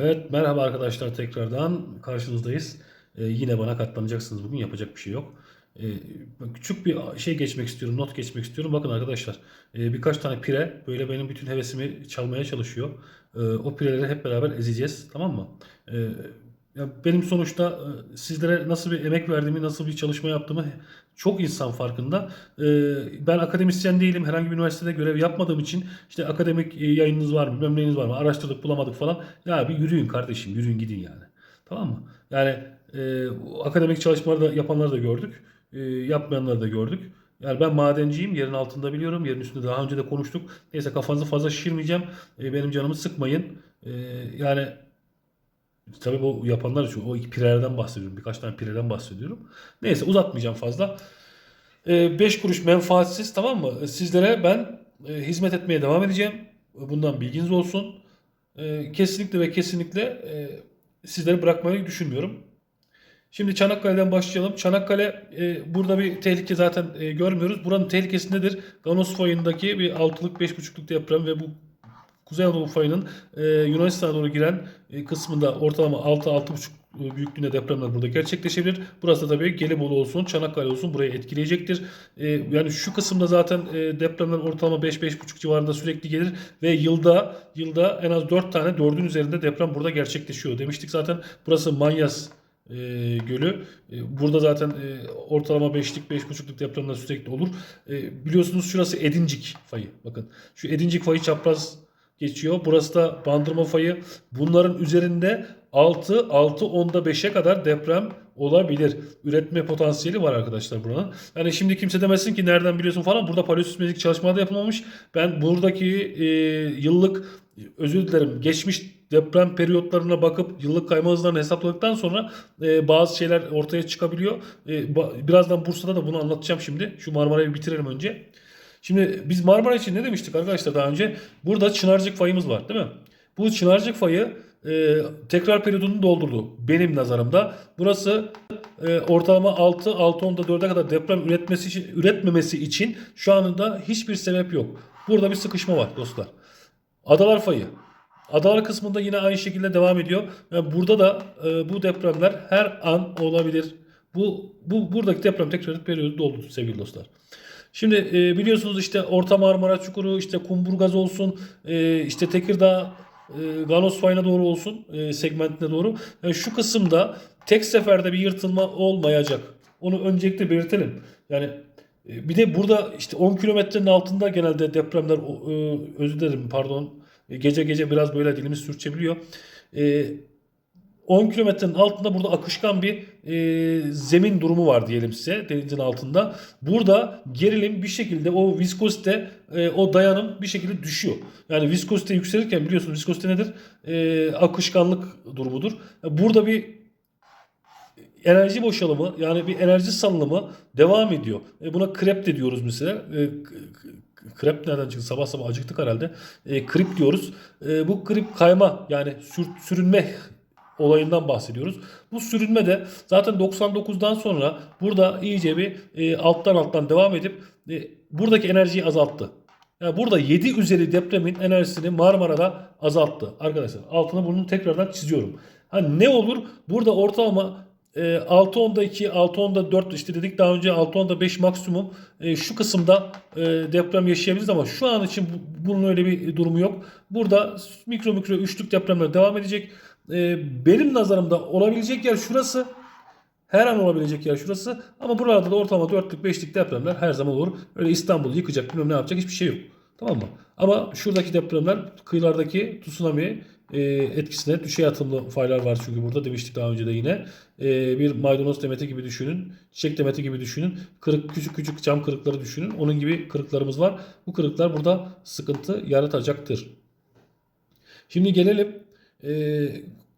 Evet merhaba arkadaşlar tekrardan karşınızdayız. Ee, yine bana katlanacaksınız bugün yapacak bir şey yok. Ee, küçük bir şey geçmek istiyorum, not geçmek istiyorum. Bakın arkadaşlar e, birkaç tane pire böyle benim bütün hevesimi çalmaya çalışıyor. Ee, o pireleri hep beraber ezeceğiz tamam mı? Ee, ya benim sonuçta e, sizlere nasıl bir emek verdiğimi, nasıl bir çalışma yaptığımı çok insan farkında. Ee, ben akademisyen değilim. Herhangi bir üniversitede görev yapmadığım için işte akademik e, yayınınız var mı, bilmem neyiniz var mı, araştırdık bulamadık falan. Ya bir yürüyün kardeşim, yürüyün gidin yani. Tamam mı? Yani e, akademik çalışmaları da yapanları da gördük. E, yapmayanları da gördük. Yani ben madenciyim. Yerin altında biliyorum. Yerin üstünde daha önce de konuştuk. Neyse kafanızı fazla şişirmeyeceğim. E, benim canımı sıkmayın. E, yani Tabii bu yapanlar için o iki pirelerden bahsediyorum. Birkaç tane pireden bahsediyorum. Neyse uzatmayacağım fazla. 5 kuruş menfaatsiz tamam mı? Sizlere ben e, hizmet etmeye devam edeceğim. Bundan bilginiz olsun. E, kesinlikle ve kesinlikle e, sizleri bırakmayı düşünmüyorum. Şimdi Çanakkale'den başlayalım. Çanakkale e, burada bir tehlike zaten e, görmüyoruz. Buranın tehlikesi nedir? Ganos fayındaki bir 6'lık 5.5'luk deprem ve bu Kuzey Anadolu fayının e, Yunanistan'a doğru giren e, kısmında ortalama 6-6,5 büyüklüğünde depremler burada gerçekleşebilir. Burası da tabii Gelibolu olsun, Çanakkale olsun burayı etkileyecektir. E, yani şu kısımda zaten e, depremler ortalama 5-5,5 civarında sürekli gelir ve yılda yılda en az 4 tane 4'ün üzerinde deprem burada gerçekleşiyor. Demiştik zaten burası Manyas e, gölü. E, burada zaten e, ortalama 5'lik 5.5'lık depremler sürekli olur. E, biliyorsunuz şurası Edincik fayı. Bakın şu Edincik fayı çapraz geçiyor. Burası da Bandırma fayı. Bunların üzerinde 6, 6, 10'da 5'e kadar deprem olabilir. Üretme potansiyeli var arkadaşlar buranın. Yani şimdi kimse demesin ki nereden biliyorsun falan. Burada paleosismik çalışmalar da yapılmamış. Ben buradaki e, yıllık özür dilerim geçmiş deprem periyotlarına bakıp yıllık kayma hızlarını hesapladıktan sonra e, bazı şeyler ortaya çıkabiliyor. E, birazdan Bursa'da da bunu anlatacağım şimdi. Şu Marmara'yı bitirelim önce. Şimdi biz Marmara için ne demiştik arkadaşlar daha önce? Burada Çınarcık fayımız var değil mi? Bu Çınarcık fayı e, tekrar periyodunu doldurdu benim nazarımda. Burası e, ortalama 6 6 10'da 4'e kadar deprem üretmesi için, üretmemesi için şu anda hiçbir sebep yok. Burada bir sıkışma var dostlar. Adalar fayı. Adalar kısmında yine aynı şekilde devam ediyor. Yani burada da e, bu depremler her an olabilir. Bu bu buradaki deprem tekrar periyodu doldu sevgili dostlar. Şimdi e, biliyorsunuz işte Orta Marmara Çukuru, işte Kumburgaz olsun, e, işte Tekirdağ, e, Ganos Fayı'na doğru olsun, e, segmentine doğru. Yani şu kısımda tek seferde bir yırtılma olmayacak. Onu öncelikle belirtelim. Yani e, bir de burada işte 10 kilometrenin altında genelde depremler, e, özür dilerim pardon, E, gece gece biraz böyle dilimiz sürçebiliyor. E, 10 kilometrenin altında burada akışkan bir e, zemin durumu var diyelim size denizin altında. Burada gerilim bir şekilde o viskozite e, o dayanım bir şekilde düşüyor. Yani viskozite yükselirken biliyorsunuz viskozite nedir? E, akışkanlık durumudur. Burada bir enerji boşalımı yani bir enerji salınımı devam ediyor. E, buna krep de diyoruz mesela. E, krep nereden çıktı? Sabah sabah acıktık herhalde. E, krip diyoruz. E, bu krip kayma yani sür- sürünme olayından bahsediyoruz. Bu sürünme de zaten 99'dan sonra burada iyice bir e, alttan alttan devam edip e, buradaki enerjiyi azalttı. Yani burada 7 üzeri depremin enerjisini Marmara'da azalttı. Arkadaşlar altını bunu tekrardan çiziyorum. Hani ne olur? Burada ortalama e, 6-10'da 2, 6-10'da 4 işte dedik daha önce 6-10'da 5 maksimum e, şu kısımda e, deprem yaşayabiliriz ama şu an için bu- bunun öyle bir durumu yok. Burada mikro mikro üçlük depremler devam edecek. E, benim nazarımda olabilecek yer şurası. Her an olabilecek yer şurası. Ama buralarda da ortalama 4'lük 5'lik depremler her zaman olur. Öyle İstanbul'u yıkacak bilmem ne yapacak hiçbir şey yok. Tamam mı? Ama şuradaki depremler kıyılardaki tsunami e, etkisine düşey atımlı faylar var çünkü burada demiştik daha önce de yine. E, bir maydanoz demeti gibi düşünün. Çiçek demeti gibi düşünün. Kırık küçük küçük cam kırıkları düşünün. Onun gibi kırıklarımız var. Bu kırıklar burada sıkıntı yaratacaktır. Şimdi gelelim e,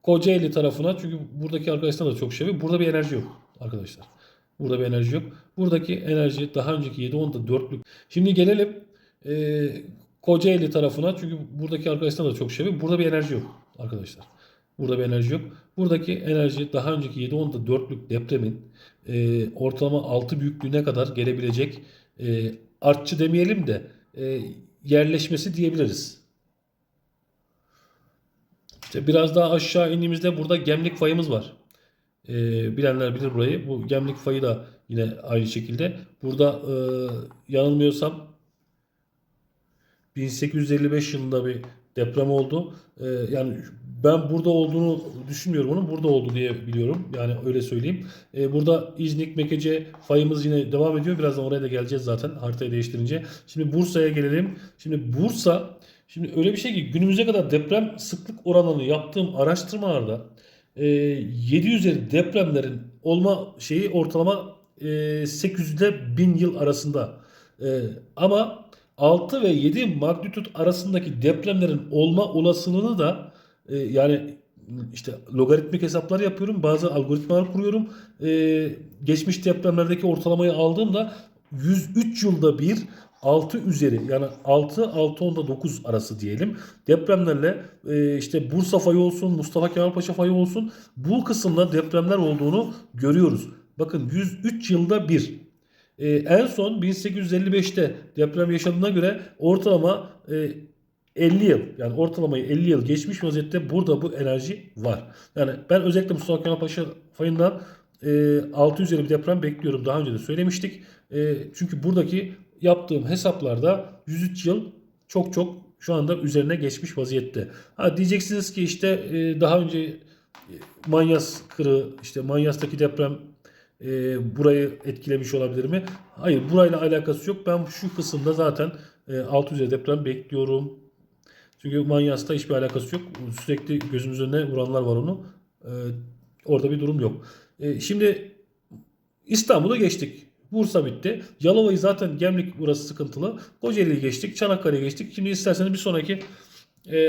Kocaeli tarafına. Çünkü buradaki arkadaşlar da çok şey. Burada bir enerji yok arkadaşlar. Burada bir enerji yok. Buradaki enerji daha önceki 7-10'da 4'lük. Şimdi gelelim e, Kocaeli tarafına. Çünkü buradaki arkadaşlar da çok şey. Burada bir enerji yok arkadaşlar. Burada bir enerji yok. Buradaki enerji daha önceki 7-10'da 4'lük depremin e, ortalama 6 büyüklüğüne kadar gelebilecek e, artçı demeyelim de e, yerleşmesi diyebiliriz. İşte biraz daha aşağı indiğimizde burada gemlik fayımız var. Ee, bilenler bilir burayı. Bu gemlik fayı da yine aynı şekilde. Burada e, yanılmıyorsam 1855 yılında bir deprem oldu. Ee, yani ben burada olduğunu düşünmüyorum onun. Burada oldu diye biliyorum. Yani öyle söyleyeyim. Ee, burada İznik, Mekece fayımız yine devam ediyor. Birazdan oraya da geleceğiz zaten haritayı değiştirince. Şimdi Bursa'ya gelelim. Şimdi Bursa şimdi öyle bir şey ki günümüze kadar deprem sıklık oranını yaptığım araştırmalarda e, 7 üzeri depremlerin olma şeyi ortalama e, 800 ile 1000 yıl arasında. E, ama 6 ve 7 magnitüt arasındaki depremlerin olma olasılığını da e, yani işte logaritmik hesaplar yapıyorum. Bazı algoritmalar kuruyorum. E, geçmiş depremlerdeki ortalamayı aldığımda 103 yılda bir 6 üzeri yani 6 6 onda 9 arası diyelim. Depremlerle e, işte Bursa fayı olsun, Mustafa Kemal Paşa fayı olsun bu kısımda depremler olduğunu görüyoruz. Bakın 103 yılda bir. Ee, en son 1855'te deprem yaşadığına göre ortalama e, 50 yıl yani ortalamayı 50 yıl geçmiş vaziyette burada bu enerji var. Yani ben özellikle Mustafa Kemal Paşa fayından e, 6 üzeri bir deprem bekliyorum. Daha önce de söylemiştik. E, çünkü buradaki yaptığım hesaplarda 103 yıl çok çok şu anda üzerine geçmiş vaziyette. Ha diyeceksiniz ki işte e, daha önce e, Manyas kırığı işte Manyas'taki deprem e, burayı etkilemiş olabilir mi? Hayır burayla alakası yok. Ben şu kısımda zaten e, alt üzeri deprem bekliyorum. Çünkü Manyas'ta hiçbir alakası yok. Sürekli gözümüz önüne vuranlar var onu. E, orada bir durum yok. E, şimdi İstanbul'a geçtik. Bursa bitti. Yalova'yı zaten Gemlik burası sıkıntılı. Kocaeli'yi geçtik. Çanakkale'yi geçtik. Şimdi isterseniz bir sonraki e,